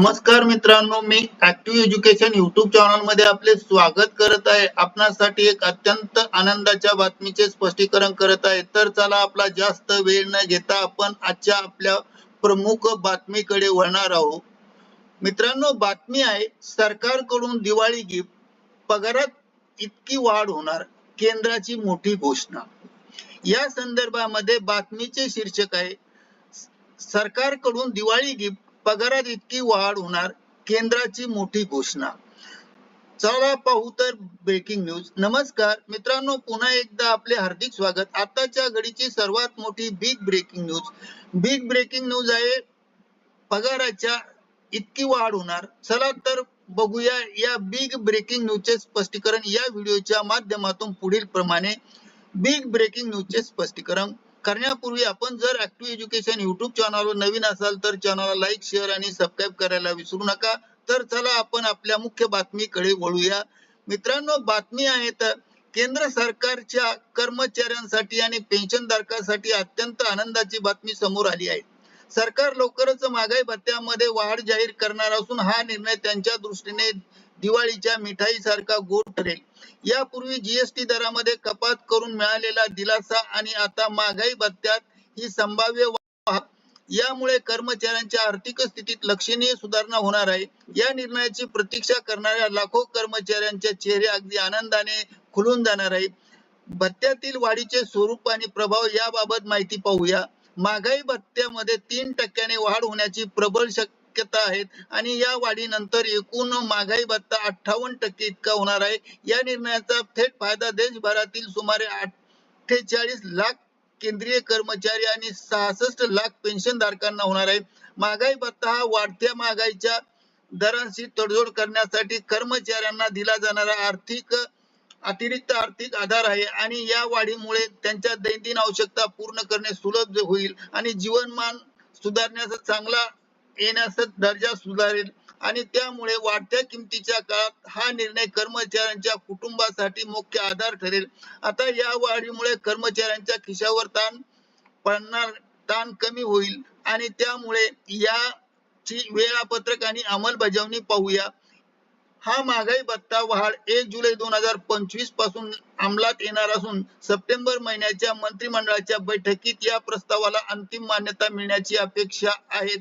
नमस्कार मित्रांनो मी ऍक्टिव्ह एज्युकेशन युट्यूब चॅनलमध्ये आपले स्वागत करत आहे. आपणासाठी एक अत्यंत आनंदाच्या बातमीचे स्पष्टीकरण करत आहे. तर चला आपला जास्त वेळ न घेता आपण आजच्या आपल्या प्रमुख बातमीकडे वळणार आहोत. मित्रांनो बातमी आहे सरकारकडून दिवाळी गिफ्ट पगारात इतकी वाढ होणार केंद्राची मोठी घोषणा. या संदर्भामध्ये बातमीचे शीर्षक आहे सरकारकडून दिवाळी गिफ्ट पगारात इतकी वाढ होणार केंद्राची मोठी घोषणा. चला पाहू तर ब्रेकिंग न्यूज नमस्कार मित्रांनो पुन्हा एकदा आपले हार्दिक स्वागत. आताच्या घडीची सर्वात मोठी big breaking news big breaking news आहे पगाराच्या इतकी वाढ होणार. चला तर बघूया या बिग ब्रेकिंग न्यूजचे स्पष्टीकरण या व्हिडिओच्या माध्यमातून पुढील प्रमाणे बिग ब्रेकिंग न्यूजचे स्पष्टीकरण. करण्यापूर्वी आपण जर ऍक्टिव्ह एज्युकेशन युट्यूब चॅनलवर नवीन असाल तर चॅनलला लाईक शेअर आणि सबस्क्राईब करायला विसरू नका. तर चला आपण आपल्या मुख्य बातमीकडे वळूया. मित्रांनो बातमी आहे तर केंद्र सरकारच्या कर्मचाऱ्यांसाठी आणि पेन्शनधारकांसाठी अत्यंत आनंदाची बातमी समोर आली आहे. सरकार लवकरच महागाई भत्त्यामध्ये वाढ जाहीर करणार असून हा निर्णय त्यांच्या दृष्टीने दिवाळीच्या मिठाई सारखा गोड ठरेल. यापूर्वी जीएसटी दरामध्ये कपात करून मिळालेला दिलासा आणि आता महागाई भत्त्यात ही संभाव्य यामुळे कर्मचाऱ्यांच्या आर्थिक स्थितीत लक्षणीय सुधारणा होणार आहे. या निर्णयाची प्रतीक्षा करणाऱ्या लाखो कर्मचाऱ्यांचे चेहरे अगदी आनंदाने खुलून जाणार आहे भत्त्यातील वाढीचे स्वरूप आणि प्रभाव याबाबत माहिती पाहूया. महागाई भत्त्यामध्ये तीन टक्क्याने वाढ होण्याची प्रबळ शक्यता आहेत. आणि या वाढीनंतर एकूण महागाई भत्ता अठ्ठावन्न टक्के इतका होणार आहे. या निर्णयाचा थेट फायदा देशभरातील सुमारे अठ्ठेचाळीस लाख केंद्रीय कर्मचारी आणि सहासष्ट लाख पेन्शन धारकांना होणार आहे. महागाई भत्ता हा वाढत्या महागाईच्या दरांशी तडजोड करण्यासाठी कर्मचाऱ्यांना दिला जाणारा आर्थिक अतिरिक्त आर्थिक आधार आहे. आणि या वाढीमुळे त्यांच्या दैनंदिन आवश्यकता पूर्ण करणे सुलभ होईल आणि जीवनमान सुधारण्याचा चांगला येण्याचा दर्जा सुधारेल. आणि त्यामुळे वाढत्या किमतीच्या काळात हा निर्णय कर्मचाऱ्यांच्या कुटुंबासाठी मुख्य आधार ठरेल. आता या वाढीमुळे कर्मचाऱ्यांच्या खिशावर ताण पडणार ताण कमी होईल. आणि त्यामुळे याची वेळापत्रक आणि अंमलबजावणी पाहूया. हा महागाई भत्ता वाढ एक जुलै दोन हजार पंचवीसपासून अंमलात येणार असून सप्टेंबर महिन्याच्या मंत्रिमंडळाच्या बैठकीत या प्रस्तावाला अंतिम मान्यता मिळण्याची अपेक्षा आहे.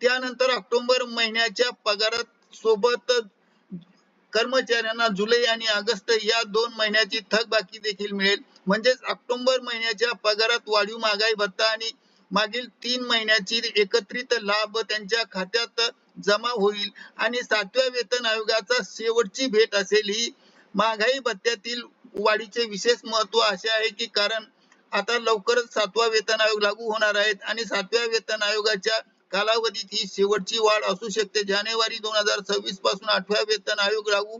त्यानंतर ऑक्टोबर महिन्याच्या पगारात सोबत कर्मचाऱ्यांना जुलै आणि ऑगस्ट या दोन महिन्याची थकबाकी देखील मिळेल. म्हणजेच ऑक्टोबर महिन्याच्या पगारात वाढीव महागाई भत्ता आणि मागील तीन महिन्याची एकत्रित लाभ त्यांच्या खात्यात जमा होईल आणि सातव्या वेतन आयोगाचा शेवटची भेट असेल ही महागाई भत्त्यातील वाढीचे विशेष महत्त्व असे आहे की कारण आता लवकरच सातवा वेतन आयोग लागू होणार आहेत आणि सातव्या वेतन आयोगाच्या कालावधीत ही शेवटची वाढ असू शकते. जानेवारी दोन हजार सव्वीसपासून आठव्या वेतन आयोग लागू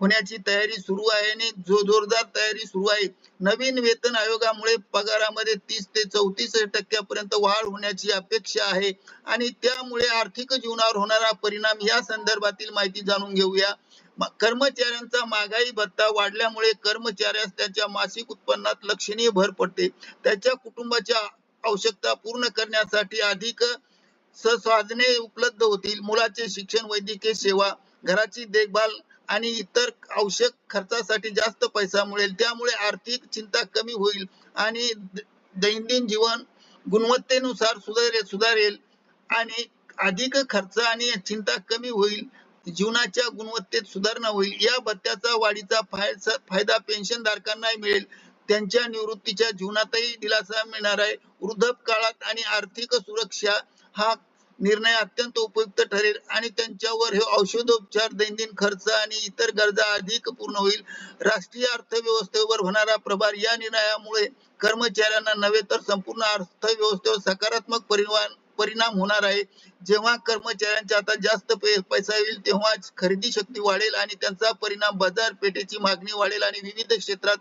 होण्याची तयारी सुरू आहे आणि जो जोरदार तयारी सुरू आहे नवीन वेतन आयोगामुळे पगारामध्ये तीस ते चौतीस टक्क्यापर्यंत वाढ होण्याची अपेक्षा आहे. आणि त्यामुळे आर्थिक जीवनावर होणारा परिणाम या संदर्भातील माहिती जाणून घेऊया. कर्मचाऱ्यांचा महागाई भत्ता वाढल्यामुळे कर्मचाऱ्यास त्याच्या मासिक उत्पन्नात लक्षणीय भर पडते. त्याच्या कुटुंबाच्या आवश्यकता पूर्ण करण्यासाठी अधिक संसाधने उपलब्ध होतील. मुलाचे शिक्षण वैद्यकीय सेवा घराची देखभाल आणि इतर आवश्यक खर्चासाठी जास्त पैसा मिळेल. त्यामुळे आर्थिक चिंता कमी होईल आणि दैनंदिन जीवन गुणवत्तेनुसार सुधारेल सुधारेल आणि अधिक खर्च आणि चिंता कमी होईल. जीवनाच्या गुणवत्तेत सुधारणा होईल. या भत्त्याचा वाढीचा फायदा पेन्शन धारकांनाही मिळेल. त्यांच्या निवृत्तीच्या जीवनातही दिलासा मिळणार आहे. वृद्ध काळात आणि आर्थिक सुरक्षा हा निर्णय अत्यंत उपयुक्त ठरेल आणि त्यांच्यावर हे औषधोपचार दैनंदिन खर्च आणि इतर गरजा अधिक पूर्ण होईल. राष्ट्रीय अर्थव्यवस्थेवर होणारा प्रभार या निर्णयामुळे कर्मचाऱ्यांना नव्हे तर संपूर्ण अर्थव्यवस्थेवर सकारात्मक परिणाम परिणाम होणार आहे. जेव्हा कर्मचाऱ्यांच्या आता जास्त पैसा येईल तेव्हा खरेदी शक्ती वाढेल आणि त्यांचा परिणाम बाजारपेठेची मागणी वाढेल आणि विविध क्षेत्रात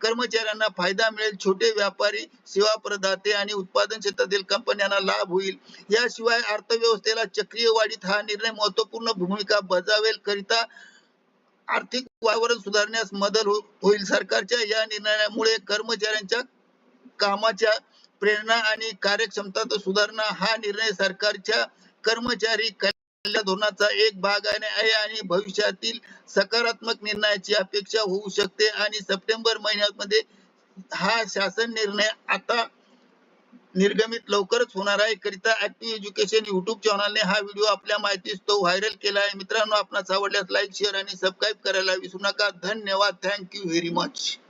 कर्मचाऱ्यांना फायदा मिळेल. छोटे व्यापारी सेवा प्रदाते आणि उत्पादन क्षेत्रातील कंपन्यांना लाभ होईल. याशिवाय अर्थव्यवस्थेला चक्रीय वाढीत हा निर्णय महत्त्वपूर्ण भूमिका बजावेल. करिता आर्थिक वातावरण सुधारण्यास मदत हो, होईल. सरकारच्या या निर्णयामुळे कर्मचाऱ्यांच्या कामाच्या प्रेरणा आणि कार्यक्षमता सुधारणा हा निर्णय सरकारच्या कर्मचारी धोरणाचा एक भाग आहे आहे आणि भविष्यातील सकारात्मक निर्णयाची अपेक्षा होऊ शकते. आणि सप्टेंबर महिन्यामध्ये हा शासन निर्णय आता निर्गमित लवकरच होणार आहे. करिता ऍक्टिव्ह एज्युकेशन युट्यूब चॅनलने हा व्हिडिओ आपल्या माहितीस तो व्हायरल केला आहे. मित्रांनो आपणास आवडल्यास लाईक शेअर आणि सबस्क्राईब करायला विसरू नका. धन्यवाद. Thank you very much